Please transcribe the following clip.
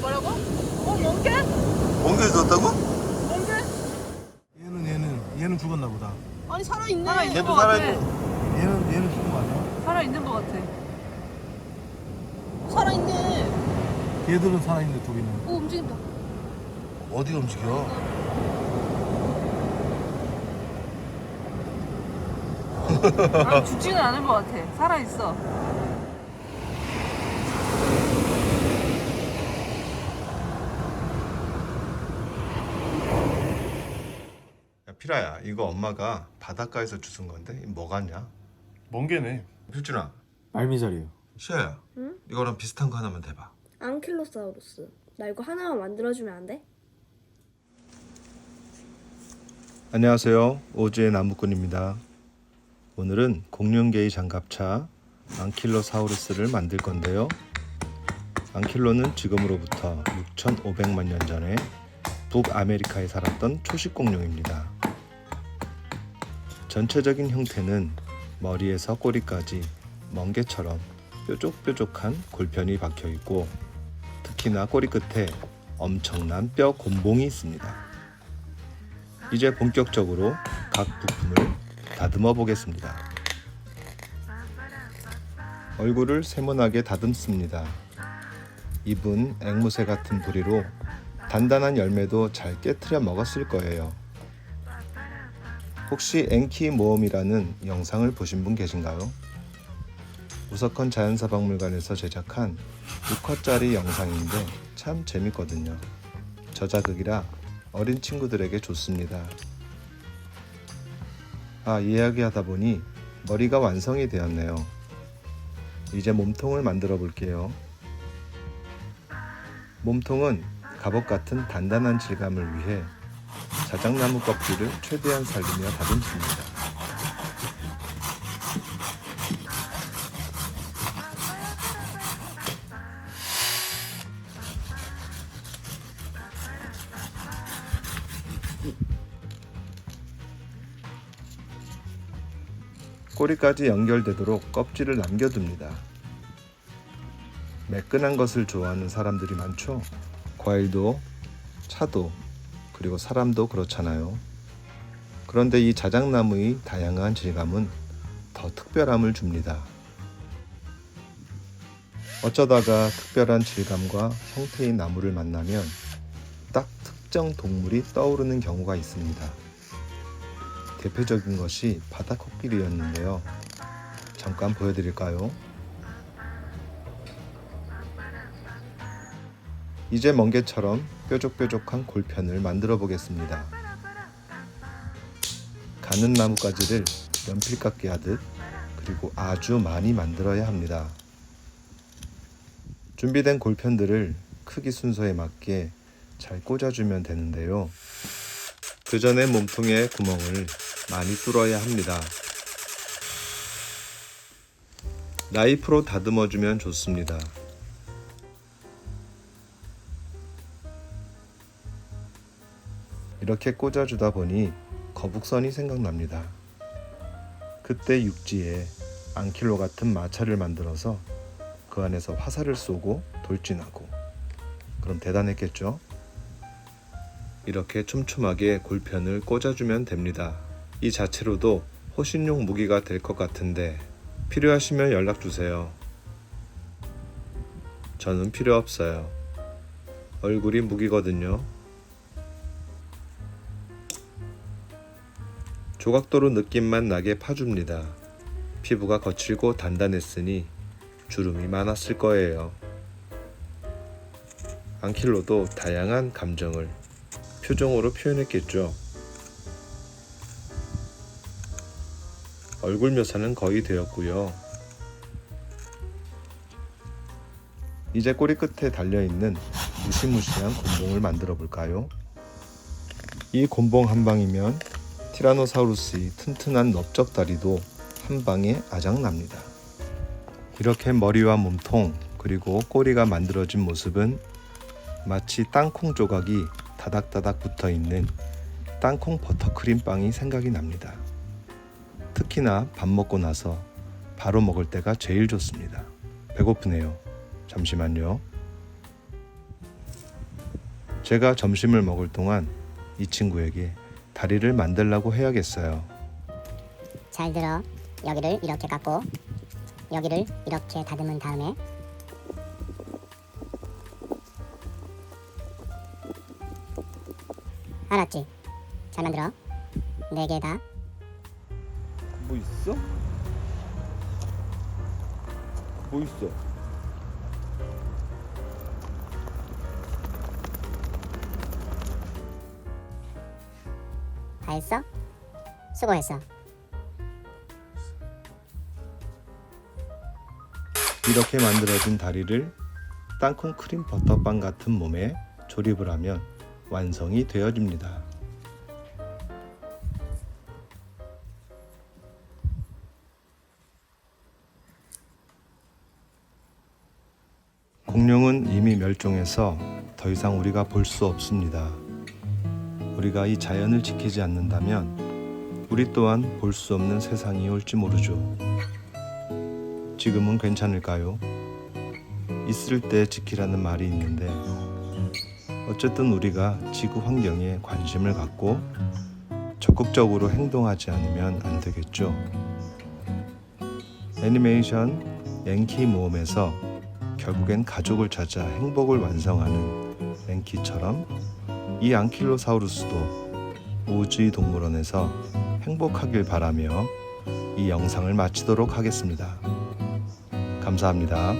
뭐라고? 어 몽개? 멍게 줬다고? 몽개? 얘는 얘는 얘는 죽었나 보다. 아니 살아 있네 얘도 살아 있는 거 살아있고. 얘는 얘는 죽은 거 아니야? 살아 있는 거 같아 살아 있네 얘들은 살아있는데 둘이는. 오 움직인다 어디가 움직여? 아 죽지는 않은 거 같아 살아있어 야 피라야 이거 엄마가 바닷가에서 주운 건데 이거 뭐 같냐? 멍 게네. 필준아 알미자리요. 시아야 응? 이거랑 비슷한 거 하나만 대봐 앙킬로사우루스. 나 이거 하나만 만들어주면 안 돼? 안녕하세요 오즈의 나무꾼입니다 오늘은 공룡계의 장갑차 앙킬로사우루스를 만들 건데요 앙킬로는 지금으로부터 6,500만 년 전에 북아메리카에 살았던 초식 공룡입니다 전체적인 형태는 머리에서 꼬리까지 멍게처럼 뾰족뾰족한 골편이 박혀 있고 특히나 꼬리 끝에 엄청난 뼈 곤봉이 있습니다. 이제 본격적으로 각 부품을 다듬어 보겠습니다. 얼굴을 세모나게 다듬습니다. 입은 앵무새 같은 부리로 단단한 열매도 잘 깨트려 먹었을 거예요. 혹시 앵키 모험이라는 영상을 보신 분 계신가요? 우석헌 자연사박물관에서 제작한 6화짜리 영상인데 참 재밌거든요. 저자극이라 어린 친구들에게 좋습니다. 아, 이야기하다 보니 머리가 완성이 되었네요. 이제 몸통을 만들어 볼게요. 몸통은 갑옷 같은 단단한 질감을 위해 자작나무 껍질을 최대한 살리며 다듬습니다. 꼬리까지 연결되도록 껍질을 남겨둡니다. 매끈한 것을 좋아하는 사람들이 많죠. 과일도, 차도, 그리고 사람도 그렇잖아요. 그런데 이 자작나무의 다양한 질감은 더 특별함을 줍니다. 어쩌다가 특별한 질감과 형태의 나무를 만나면 딱 특정 동물이 떠오르는 경우가 있습니다. 대표적인 것이 바다 코끼리였는데요. 잠깐 보여드릴까요? 이제 멍게처럼 뾰족뾰족한 골편을 만들어 보겠습니다. 가는 나뭇가지를 연필 깎기 하듯 그리고 아주 많이 만들어야 합니다. 준비된 골편들을 크기 순서에 맞게 잘 꽂아주면 되는데요. 그 전에 몸통에 구멍을 많이 뚫어야 합니다. 나이프로 다듬어 주면 좋습니다. 이렇게 꽂아주다 보니 거북선이 생각납니다. 그때 육지에 앙킬로 같은 마차를 만들어서 그 안에서 화살을 쏘고 돌진하고 그럼 대단했겠죠? 이렇게 촘촘하게 골편을 꽂아주면 됩니다. 이 자체로도 호신용 무기가 될 것 같은데 필요하시면 연락 주세요. 저는 필요 없어요. 얼굴이 무기거든요. 조각도로 느낌만 나게 파줍니다. 피부가 거칠고 단단했으니 주름이 많았을 거예요. 앙킬로도 다양한 감정을 표정으로 표현했겠죠. 얼굴 묘사는 거의 되었고요. 이제 꼬리 끝에 달려있는 무시무시한 곤봉을 만들어 볼까요? 이 곤봉 한 방이면 티라노사우루스의 튼튼한 넓적다리도 한 방에 아작납니다. 이렇게 머리와 몸통 그리고 꼬리가 만들어진 모습은 마치 땅콩 조각이 다닥다닥 붙어 있는 땅콩 버터크림 빵이 생각이 납니다. 특히나 밥 먹고 나서 바로 먹을 때가 제일 좋습니다. 배고프네요. 잠시만요. 제가 점심을 먹을 동안 이 친구에게 다리를 만들라고 해야겠어요. 잘 들어. 여기를 이렇게 깎고 여기를 이렇게 다듬은 다음에 알았지? 잘 만들어. 네 개 다. 뭐 있어? 뭐 있어? 다 했어? 수고했어. 이렇게 만들어진 다리를 땅콩 크림 버터빵 같은 몸에 조립을 하면 완성이 되어집니다. 공룡은 이미 멸종해서 더 이상 우리가 볼 수 없습니다. 우리가 이 자연을 지키지 않는다면 우리 또한 볼 수 없는 세상이 올지 모르죠. 지금은 괜찮을까요? 있을 때 지키라는 말이 있는데 어쨌든 우리가 지구 환경에 관심을 갖고 적극적으로 행동하지 않으면 안 되겠죠. 애니메이션 랭키 모험에서 결국엔 가족을 찾아 행복을 완성하는 랭키처럼 이 앙킬로사우루스도 우주의 동물원에서 행복하길 바라며 이 영상을 마치도록 하겠습니다. 감사합니다.